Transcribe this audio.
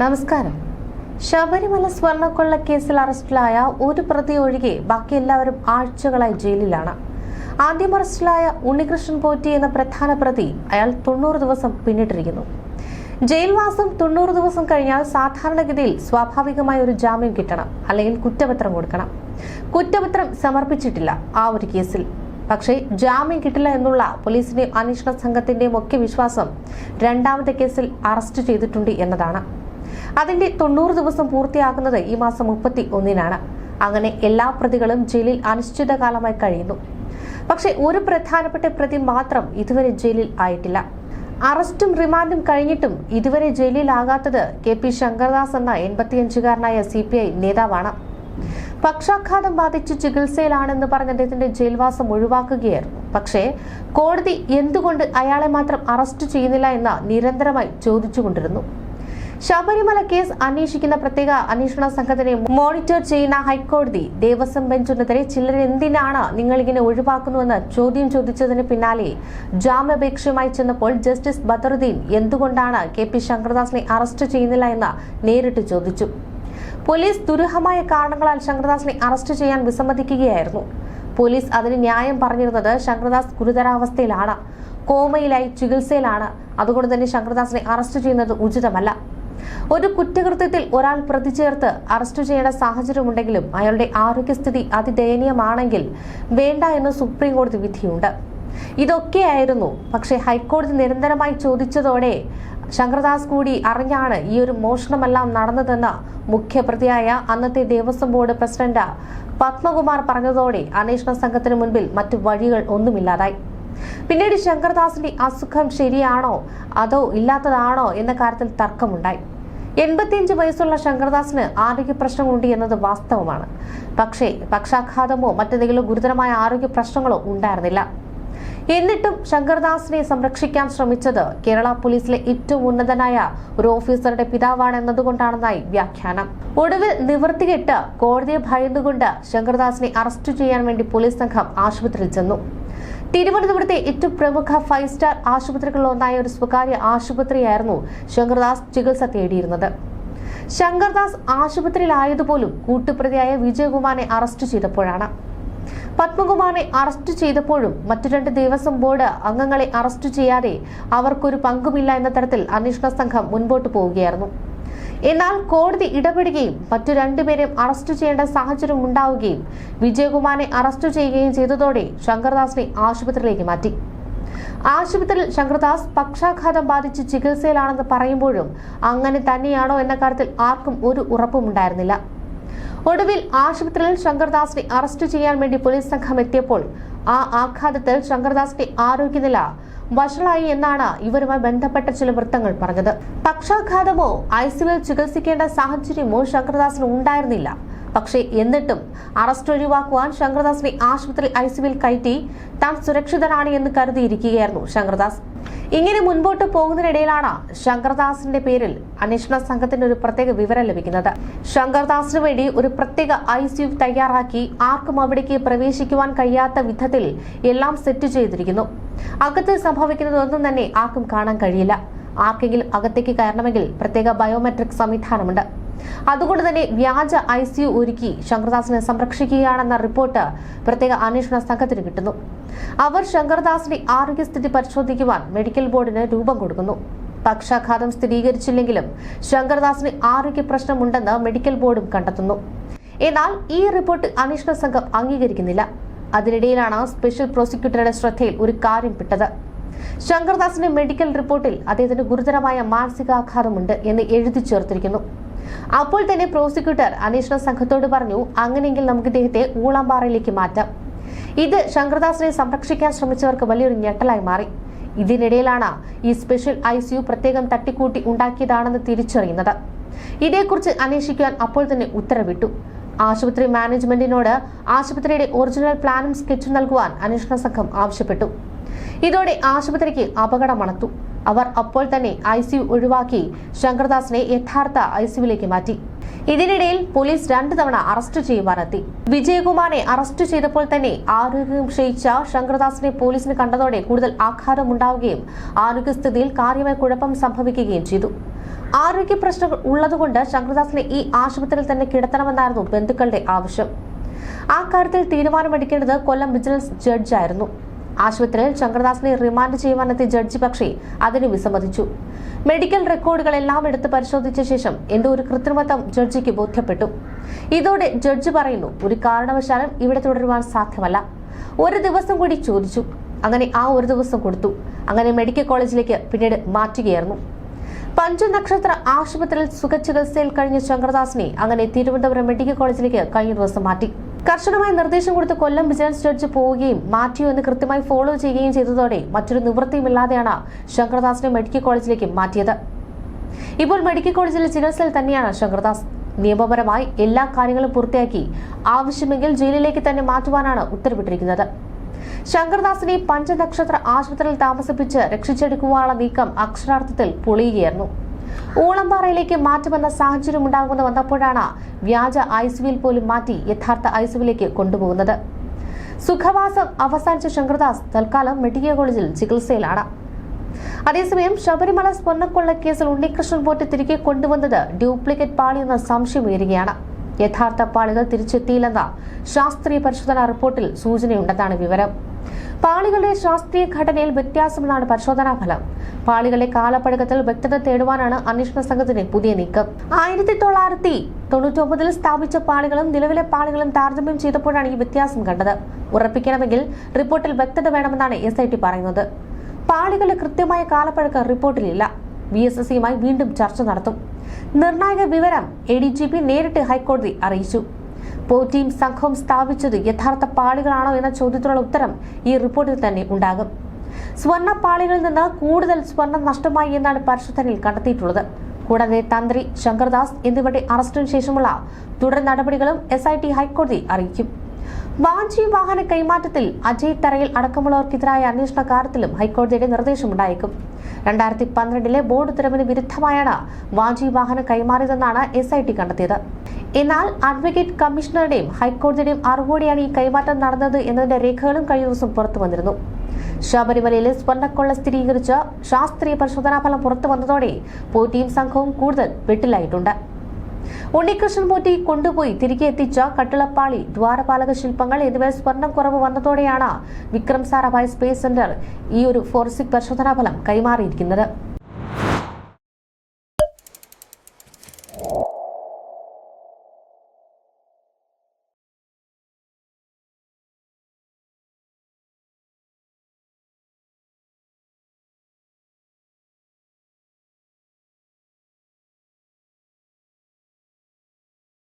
നമസ്കാരം. ശബരിമല സ്വർണക്കൊള്ള കേസിൽ അറസ്റ്റിലായ ഒരു പ്രതി ഒഴികെ ബാക്കി എല്ലാവരും ആഴ്ചകളായി ജയിലിലാണ്. ആദ്യം അറസ്റ്റിലായ ഉണ്ണികൃഷ്ണൻ പോറ്റി എന്ന പ്രധാന പ്രതി അയാൾ തൊണ്ണൂറ് ദിവസം പിന്നിട്ടിരിക്കുന്നു. ജയിൽവാസം തൊണ്ണൂറ് ദിവസം കഴിഞ്ഞാൽ സാധാരണഗതിയിൽ സ്വാഭാവികമായ ഒരു ജാമ്യം കിട്ടണം അല്ലെങ്കിൽ കുറ്റപത്രം കൊടുക്കണം. കുറ്റപത്രം സമർപ്പിച്ചിട്ടില്ല ആ ഒരു കേസിൽ. പക്ഷേ ജാമ്യം കിട്ടില്ല എന്നുള്ള പോലീസിന്റെയും അന്വേഷണ സംഘത്തിന്റെയും ഒക്കെ വിശ്വാസം രണ്ടാമത്തെ കേസിൽ അറസ്റ്റ് ചെയ്തിട്ടുണ്ട് എന്നതാണ്. അതിന്റെ തൊണ്ണൂറ് ദിവസം പൂർത്തിയാകുന്നത് ഈ മാസം മുപ്പത്തി ഒന്നിനാണ് അങ്ങനെ എല്ലാ പ്രതികളും ജയിലിൽ അനിശ്ചിതകാലമായി കഴിയുന്നു. പക്ഷേ ഒരു പ്രധാനപ്പെട്ട പ്രതി മാത്രം ഇതുവരെ ജയിലിൽ ആയിട്ടില്ല. അറസ്റ്റും റിമാൻഡും കഴിഞ്ഞിട്ടും ഇതുവരെ ജയിലിലാകാത്തത് കെ പി ശങ്കർദാസ് എന്ന എൺപത്തിയഞ്ചുകാരനായ സി പി ഐ നേതാവാണ്. പക്ഷാഘാതം ബാധിച്ച് ചികിത്സയിലാണെന്ന് പറഞ്ഞ അദ്ദേഹത്തിന്റെ ജയിൽവാസം ഒഴിവാക്കുകയായിരുന്നു. പക്ഷേ കോടതി എന്തുകൊണ്ട് അയാളെ മാത്രം അറസ്റ്റ് ചെയ്യുന്നില്ല എന്ന് നിരന്തരമായി ചോദിച്ചുകൊണ്ടിരുന്നു. ശബരിമല കേസ് അന്വേഷിക്കുന്ന പ്രത്യേക അന്വേഷണ സംഘത്തിനെ മോണിറ്റർ ചെയ്യുന്ന ഹൈക്കോടതി ദേവസ്വം ബെഞ്ചിനെതിരെ ചിലർ എന്തിനാണ് നിങ്ങൾ ഇങ്ങനെ ഒഴിവാക്കുന്നുവെന്ന് ചോദ്യം ചോദിച്ചതിന് പിന്നാലെ ജാമ്യാപേക്ഷയുമായി ചെന്നപ്പോൾ ജസ്റ്റിസ് ബദറുദ്ദീൻ എന്തുകൊണ്ടാണ് കെ പി ശങ്കർദാസിനെ അറസ്റ്റ് ചെയ്യുന്നില്ല എന്ന് നേരിട്ട് ചോദിച്ചു. പോലീസ് ദുരൂഹമായ കാരണങ്ങളാൽ ശങ്കർദാസിനെ അറസ്റ്റ് ചെയ്യാൻ വിസമ്മതിക്കുകയായിരുന്നു. പോലീസ് അതിന് ന്യായം പറഞ്ഞിരുന്നത് ശങ്കർദാസ് ഗുരുതരാവസ്ഥയിലാണ്. കോമയിലായി ചികിത്സയിലാണ്. അതുകൊണ്ട് തന്നെ ശങ്കർദാസിനെ അറസ്റ്റ് ചെയ്യുന്നത് ഉചിതമല്ല. ഒരു കുറ്റകൃത്യത്തിൽ ഒരാൾ പ്രതിചേർത്ത് അറസ്റ്റ് ചെയ്യേണ്ട സാഹചര്യമുണ്ടെങ്കിലും അയാളുടെ ആരോഗ്യസ്ഥിതി അതിദയനീയമാണെങ്കിൽ വേണ്ട എന്ന് സുപ്രീം കോടതി വിധിയുണ്ട്. ഇതൊക്കെയായിരുന്നു. പക്ഷെ ഹൈക്കോടതി നിരന്തരമായി ചോദിച്ചതോടെ ശങ്കർദാസ് കൂടി അറിഞ്ഞാണ് ഈ ഒരു മോഷണമെല്ലാം നടന്നതെന്ന് മുഖ്യപ്രതിയായ അന്നത്തെ ദേവസ്വം ബോർഡ് പ്രസിഡന്റ് പത്മകുമാർ പറഞ്ഞതോടെ അന്വേഷണ സംഘത്തിന് മുൻപിൽ മറ്റു വഴികൾ ഒന്നുമില്ലാതായി. പിന്നീട് ശങ്കർദാസിന്റെ അസുഖം ശരിയാണോ? അതോ ഇല്ലാത്തതാണോ? എന്ന കാര്യത്തിൽ തർക്കമുണ്ടായി. എൺപത്തിയഞ്ച് വയസ്സുള്ള ശങ്കർദാസിന് ആരോഗ്യ പ്രശ്നങ്ങളുണ്ട് എന്നത് വാസ്തവമാണ്. പക്ഷേ പക്ഷാഘാതമോ മറ്റെന്തെങ്കിലും ഗുരുതരമായ ആരോഗ്യ പ്രശ്നങ്ങളോ ഉണ്ടായിരുന്നില്ല. എന്നിട്ടും ശങ്കർദാസിനെ സംരക്ഷിക്കാൻ ശ്രമിച്ചത് കേരള പോലീസിലെ ഏറ്റവും ഉന്നതനായ ഒരു ഓഫീസറുടെ പിതാവാണ് എന്നതുകൊണ്ടാണെന്നായി വ്യാഖ്യാനം. ഒടുവിൽ നിവൃത്തികെട്ട് കോടതിയെ ഭയന്നുകൊണ്ട് ശങ്കർദാസിനെ അറസ്റ്റ് ചെയ്യാൻ വേണ്ടി പോലീസ് സംഘം ആശുപത്രിയിൽ ചെന്നു. തിരുവനന്തപുരത്തെ ഏറ്റവും പ്രമുഖ ഫൈവ് സ്റ്റാർ ആശുപത്രികളിലൊന്നായ ഒരു സ്വകാര്യ ആശുപത്രിയായിരുന്നു ശങ്കർദാസ് ചികിത്സ തേടിയിരുന്നത്. ശങ്കർദാസ് ആശുപത്രിയിലായതുപോലും കൂട്ടുപ്രതിയായ വിജയകുമാറിനെ അറസ്റ്റ് ചെയ്തപ്പോഴാണ്. പത്മകുമാറിനെ അറസ്റ്റ് ചെയ്തപ്പോഴും മറ്റു രണ്ട് ദേവസ്വം ബോർഡ് അംഗങ്ങളെ അറസ്റ്റ് ചെയ്യാതെ അവർക്കൊരു പങ്കുമില്ല എന്ന തരത്തിൽ അന്വേഷണ സംഘം മുൻപോട്ട് പോവുകയായിരുന്നു. എന്നാൽ കോടതി ഇടപെടുകയും മറ്റു രണ്ടുപേരെയും അറസ്റ്റ് ചെയ്യേണ്ട സാഹചര്യം ഉണ്ടാവുകയും വിജയകുമാറിനെ അറസ്റ്റ് ചെയ്യുകയും ചെയ്തതോടെ ശങ്കർദാസിനെ ആശുപത്രിയിലേക്ക് മാറ്റി. ആശുപത്രിയിൽ ശങ്കർദാസ് പക്ഷാഘാതം ബാധിച്ച് ചികിത്സയിലാണെന്ന് പറയുമ്പോഴും അങ്ങനെ തന്നെയാണോ എന്ന കാര്യത്തിൽ ആർക്കും ഒരു ഉറപ്പും ഉണ്ടായിരുന്നില്ല. ഒടുവിൽ ആശുപത്രിയിൽ ശങ്കർദാസിനെ അറസ്റ്റ് ചെയ്യാൻ വേണ്ടി പോലീസ് സംഘം എത്തിയപ്പോൾ ആ ആഘാതത്തിൽ ശങ്കർദാസിന്റെ ആരോഗ്യനില വഷളായി എന്നാണ് ഇവരുമായി ബന്ധപ്പെട്ട ചില വൃത്തങ്ങൾ പറഞ്ഞത്. പക്ഷാഘാതമോ ഐസിയുവിൽ ചികിത്സിക്കേണ്ട സാഹചര്യമോ ശങ്കർദാസിന് ഉണ്ടായിരുന്നില്ല. പക്ഷേ എന്നിട്ടും അറസ്റ്റ് ഒഴിവാക്കുവാൻ ശങ്കർദാസിനെ ആശുപത്രി ഐസിയുവിൽ കയറ്റി താൻ സുരക്ഷിതനാണ് എന്ന് കരുതിയിരിക്കുകയായിരുന്നു ശങ്കർദാസ്. ഇങ്ങനെ മുൻപോട്ട് പോകുന്നതിനിടയിലാണ് ശങ്കർദാസിന്റെ പേരിൽ അന്വേഷണ സംഘത്തിന് ഒരു പ്രത്യേക വിവരം ലഭിക്കുന്നത്. ശങ്കർദാസിന് വേണ്ടി ഒരു പ്രത്യേക ഐ സിയു തയ്യാറാക്കി ആർക്കും അവിടേക്ക് പ്രവേശിക്കുവാൻ കഴിയാത്ത വിധത്തിൽ എല്ലാം സെറ്റ് ചെയ്തിരിക്കുന്നു. അകത്ത് സംഭവിക്കുന്നതൊന്നും തന്നെ ആർക്കും കാണാൻ കഴിയില്ല. ആർക്കെങ്കിലും അകത്തേക്ക് കയറണമെങ്കിൽ പ്രത്യേക ബയോമെട്രിക് സംവിധാനമുണ്ട്. അതുകൊണ്ട് തന്നെ വ്യാജ ഐ സി യു ഒരുക്കി ശങ്കർദാസിനെ സംരക്ഷിക്കുകയാണെന്ന റിപ്പോർട്ട് പ്രത്യേക അന്വേഷണ സംഘത്തിന് കിട്ടുന്നു. അവർ ശങ്കർദാസിന്റെ ആരോഗ്യസ്ഥിതി പരിശോധിക്കുവാൻ മെഡിക്കൽ ബോർഡിന് രൂപം കൊടുക്കുന്നു. പക്ഷാഘാതം സ്ഥിരീകരിച്ചില്ലെങ്കിലും ശങ്കർദാസിന് ആരോഗ്യ പ്രശ്നമുണ്ടെന്ന് മെഡിക്കൽ ബോർഡും കണ്ടെത്തുന്നു. എന്നാൽ ഈ റിപ്പോർട്ട് അന്വേഷണ സംഘം അംഗീകരിക്കുന്നില്ല. അതിനിടയിലാണ് സ്പെഷ്യൽ പ്രോസിക്യൂട്ടറുടെ ശ്രദ്ധയിൽ ഒരു കാര്യം പെട്ടത്. ശങ്കർദാസിന്റെ മെഡിക്കൽ റിപ്പോർട്ടിൽ അദ്ദേഹത്തിന് ഗുരുതരമായ മാനസികാഘാതമുണ്ട് എന്ന് എഴുതി ചേർത്തിരിക്കുന്നു. അപ്പോൾ തന്നെ പ്രോസിക്യൂട്ടർ അന്വേഷണ സംഘത്തോട് പറഞ്ഞു അങ്ങനെയെങ്കിൽ നമുക്ക് ഇദ്ദേഹത്തെ ഊളാമ്പാറയിലേക്ക് മാറ്റാം. ഇത് ശങ്കർദാസിനെ സംരക്ഷിക്കാൻ ശ്രമിച്ചവർക്ക് വലിയൊരു ഞെട്ടലായി മാറി. ഇതിനിടയിലാണ് ഈ സ്പെഷ്യൽ ഐ സിയു പ്രത്യേകം തട്ടിക്കൂട്ടി ഉണ്ടാക്കിയതാണെന്ന് തിരിച്ചറിയുന്നത്. ഇതേക്കുറിച്ച് അന്വേഷിക്കാൻ അപ്പോൾ തന്നെ ഉത്തരവിട്ടു. ആശുപത്രി മാനേജ്മെന്റിനോട് ആശുപത്രിയുടെ ഒറിജിനൽ പ്ലാനും സ്കെച്ചും നൽകുവാൻ അന്വേഷണ സംഘം ആവശ്യപ്പെട്ടു. ഇതോടെ ആശുപത്രിക്ക് അപകടം മണത്തു അവർ അപ്പോൾ തന്നെ ഐ സി ഒഴിവാക്കി ശങ്കർദാസിനെ യഥാർത്ഥ ഐ സിയുവിലേക്ക് മാറ്റി. ഇതിനിടയിൽ പോലീസ് രണ്ടു തവണ അറസ്റ്റ് ചെയ്യുവാനെത്തി വിജയകുമാറിനെ അറസ്റ്റ് ചെയ്തപ്പോൾ തന്നെ ആരോഗ്യം ക്ഷയിച്ച ശങ്കർദാസിനെ പോലീസിന് കണ്ടതോടെ കൂടുതൽ ആഘാതമുണ്ടാവുകയും ആരോഗ്യസ്ഥിതിയിൽ കാര്യമായ കുഴപ്പം സംഭവിക്കുകയും ചെയ്തു. ആരോഗ്യ പ്രശ്നങ്ങൾ ഉള്ളതുകൊണ്ട് ശങ്കർദാസിനെ ഈ ആശുപത്രിയിൽ തന്നെ കിടത്തണമെന്നായിരുന്നു ബന്ധുക്കളുടെ ആവശ്യം. ആ കാര്യത്തിൽ തീരുമാനമെടുക്കേണ്ടത് കൊല്ലം വിജിലൻസ് ജഡ്ജായിരുന്നു. ആശുപത്രിയിൽ ശങ്കർദാസിനെ റിമാൻഡ് ചെയ്യുവാനെത്തിയ ജഡ്ജി പക്ഷേ അതിന് വിസമ്മതിച്ചു. മെഡിക്കൽ റെക്കോർഡുകളെല്ലാം എടുത്ത് പരിശോധിച്ച ശേഷം എന്തോ ഒരു കൃത്രിമത്വം ജഡ്ജിക്ക് ബോധ്യപ്പെട്ടു. ഇതോടെ ജഡ്ജി പറയുന്നു ഒരു കാരണവശാലും ഇവിടെ തുടരുവാൻ സാധ്യമല്ല. ഒരു ദിവസം കൂടി ചോദിച്ചു. അങ്ങനെ ആ ഒരു ദിവസം കൊടുത്തു. അങ്ങനെ മെഡിക്കൽ കോളേജിലേക്ക് പിന്നീട് മാറ്റുകയായിരുന്നു. പഞ്ചനക്ഷത്ര ആശുപത്രിയിൽ സുഖ ചികിത്സയിൽ കഴിഞ്ഞ ശങ്കർദാസിനെ അങ്ങനെ തിരുവനന്തപുരം മെഡിക്കൽ കോളേജിലേക്ക് കഴിഞ്ഞ ദിവസം മാറ്റി. കർശനമായ നിർദ്ദേശം കൊടുത്ത് കൊല്ലം വിജിലൻസ് ജഡ്ജ് പോവുകയും മാറ്റിയോ എന്ന് കൃത്യമായി ഫോളോ ചെയ്യുകയും ചെയ്തതോടെ മറ്റൊരു നിവൃത്തിയുമില്ലാതെയാണ് ശങ്കർദാസിനെ മെഡിക്കൽ കോളേജിലേക്ക് മാറ്റിയത്. ഇപ്പോൾ മെഡിക്കൽ കോളേജിലെ ചികിത്സയിൽ തന്നെയാണ് ശങ്കർദാസ്. നിയമപരമായി എല്ലാ കാര്യങ്ങളും പൂർത്തിയാക്കി ആവശ്യമെങ്കിൽ ജയിലിലേക്ക് തന്നെ മാറ്റുവാനാണ് ഉത്തരവിട്ടിരിക്കുന്നത്. ശങ്കർദാസിനെ പഞ്ചനക്ഷത്ര ആശുപത്രിയിൽ താമസിപ്പിച്ച് രക്ഷിച്ചെടുക്കുവാനുള്ള നീക്കം അക്ഷരാർത്ഥത്തിൽ പൊളിയുകയായിരുന്നു. ഊളംപാറയിലേക്ക് മാറ്റുമെന്ന സാഹചര്യം ഉണ്ടാകുമെന്ന് വന്നപ്പോഴാണ് വ്യാജ ഐസുവിൽ പോലും മാറ്റി യഥാർത്ഥ ഐസുവിലേക്ക് കൊണ്ടുപോകുന്നത്. സുഖവാസം അവസാനിച്ച ശങ്കർദാസ് തൽക്കാലം മെഡിക്കൽ കോളേജിൽ ചികിത്സയിലാണ്. അതേസമയം ശബരിമല സ്വർണക്കൊള്ള കേസിൽ ഉണ്ണികൃഷ്ണൻ പോറ്റി തിരികെ കൊണ്ടുവന്നത് ഡ്യൂപ്ലിക്കേറ്റ് പാളിയെന്ന സംശയമുയരുകയാണ് യഥാർത്ഥ പാളികൾ തിരിച്ചെത്തിയില്ലെന്ന ശാസ്ത്രീയ പരിശോധനാ റിപ്പോർട്ടിൽ സൂചനയുണ്ടെന്നാണ് വിവരം. പാളികളുടെ ശാസ്ത്രീയ ഘടനയിൽ വ്യത്യാസമെന്നാണ് പരിശോധനാ ഫലം. പാളികളുടെ കാലപ്പഴക്കത്തിൽ വ്യക്തത തേടുവാനാണ് അന്വേഷണ സംഘത്തിന്റെ പുതിയ നീക്കം. ആയിരത്തി തൊള്ളായിരത്തി തൊണ്ണൂറ്റൊമ്പതിൽ സ്ഥാപിച്ച പാളികളും നിലവിലെ പാളികളും താരതമ്യം ചെയ്തപ്പോഴാണ് ഈ വ്യത്യാസം കണ്ടത്. ഉറപ്പിക്കണമെങ്കിൽ റിപ്പോർട്ടിൽ വ്യക്തത വേണമെന്നാണ് എസ് ഐ ടി പറയുന്നത്. പാളികളുടെ കൃത്യമായ കാലപ്പഴക്കം റിപ്പോർട്ടിലില്ല വി എസ് എസ് സിയുമായി വീണ്ടും ചർച്ച നടത്തും. നിർണായക വിവരം എ ഡി ജി പി നേരിട്ട് ഹൈക്കോടതി അറിയിച്ചു. പോറ്റിയും സംഘവും സ്ഥാപിച്ചത് യഥാർത്ഥ പാളികളാണോ എന്ന ചോദ്യത്തിനുള്ള ഉത്തരം ഈ റിപ്പോർട്ടിൽ തന്നെ ഉണ്ടാകും. സ്വർണ പാളികളിൽ നിന്ന് കൂടുതൽ സ്വർണം നഷ്ടമായി എന്നാണ് പരിശോധനയിൽ കണ്ടെത്തിയിട്ടുള്ളത്. കൂടാതെ തന്ത്രി ശങ്കർദാസ് എന്നിവരുടെ അറസ്റ്റിന് ശേഷമുള്ള തുടർ നടപടികളും എസ് ഐ ടി ഹൈക്കോടതി അറിയിക്കും. വാഞ്ചി വാഹന കൈമാറ്റത്തിൽ അജയ് തറയിൽ അടക്കമുള്ളവർക്കെതിരായ അന്വേഷണ കാര്യത്തിലും ഹൈക്കോടതിയുടെ നിർദ്ദേശമുണ്ടായേക്കും രണ്ടായിരത്തി പന്ത്രണ്ടിലെ ബോർഡ് ഉത്തരവിന് വിരുദ്ധമായാണ് വാജി വാഹനം കൈമാറിയതെന്നാണ് എസ് ഐ ടി കണ്ടെത്തിയത്. എന്നാൽ അഡ്വക്കേറ്റ് കമ്മീഷണറുടെയും ഹൈക്കോടതിയുടെയും അറിവോടെയാണ് ഈ കൈമാറ്റം നടന്നത് എന്നതിന്റെ രേഖകളും കഴിഞ്ഞ ദിവസം പുറത്തു വന്നിരുന്നു. ശബരിമലയിലെ സ്വർണക്കൊള്ള സ്ഥിരീകരിച്ച ശാസ്ത്രീയ പരിശോധനാ ഫലം പുറത്തു വന്നതോടെ പോറ്റിയും സംഘവും കൂടുതൽ വെട്ടിലായിട്ടുണ്ട്. ഉണ്ണികൃഷ്ണൻ പോറ്റി കൊണ്ടുപോയി തിരികെ എത്തിച്ച കട്ടിളപ്പാളി ദ്വാരപാലക ശില്പങ്ങൾ എന്നിവ സ്വർണം കുറവ് വന്നതോടെയാണ് വിക്രം സാരാഭായ് സ്പേസ് സെന്റർ ഈ ഒരു ഫോറൻസിക് പരിശോധനാ ഫലം കൈമാറിയിരിക്കുന്നത്.